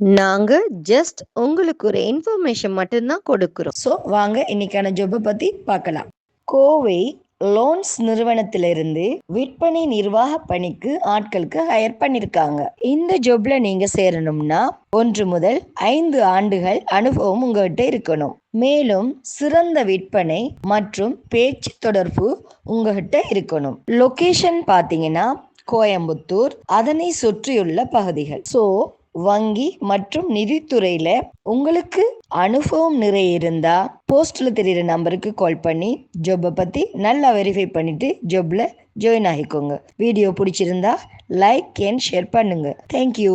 நாங்க ஜஸ்ட் உங்களுக்கு ஒரு இன்ஃபர்மேஷன் மட்டும்தான் கொடுக்கிறோம். ஸோ வாங்க இன்னைக்கான ஜாப்பை பத்தி பார்க்கலாம். கோவை லோன்ஸ் நிறுவனத்திலிருந்து விற்பனை நிர்வாக பணிக்கு ஆட்களுக்கு ஹயர் பண்ணிருக்காங்க. இந்த ஜொப்ல நீங்க சேரணும்னா ஒன்று முதல் ஐந்து ஆண்டுகள் அனுபவம் உங்ககிட்ட இருக்கணும். மேலும் சிறந்த விற்பனை மற்றும் பேச்சு தொடர்பு உங்ககிட்ட இருக்கணும். லொகேஷன் பாத்தீங்கன்னா கோயம்புத்தூர் அதனை சுற்றியுள்ள பகுதிகள். ஸோ வங்கி மற்றும் நிதித்துறையில உங்களுக்கு அனுபவம் நிறைய இருந்தா போஸ்ட்ல தெரியுற நம்பருக்கு கால் பண்ணி ஜொப்பை பத்தி நல்லா வெரிஃபை பண்ணிட்டு ஜொப்ல ஜாயின் ஆகிக்கோங்க. வீடியோ பிடிச்சிருந்தா லைக் அண்ட் ஷேர் பண்ணுங்க. Thank you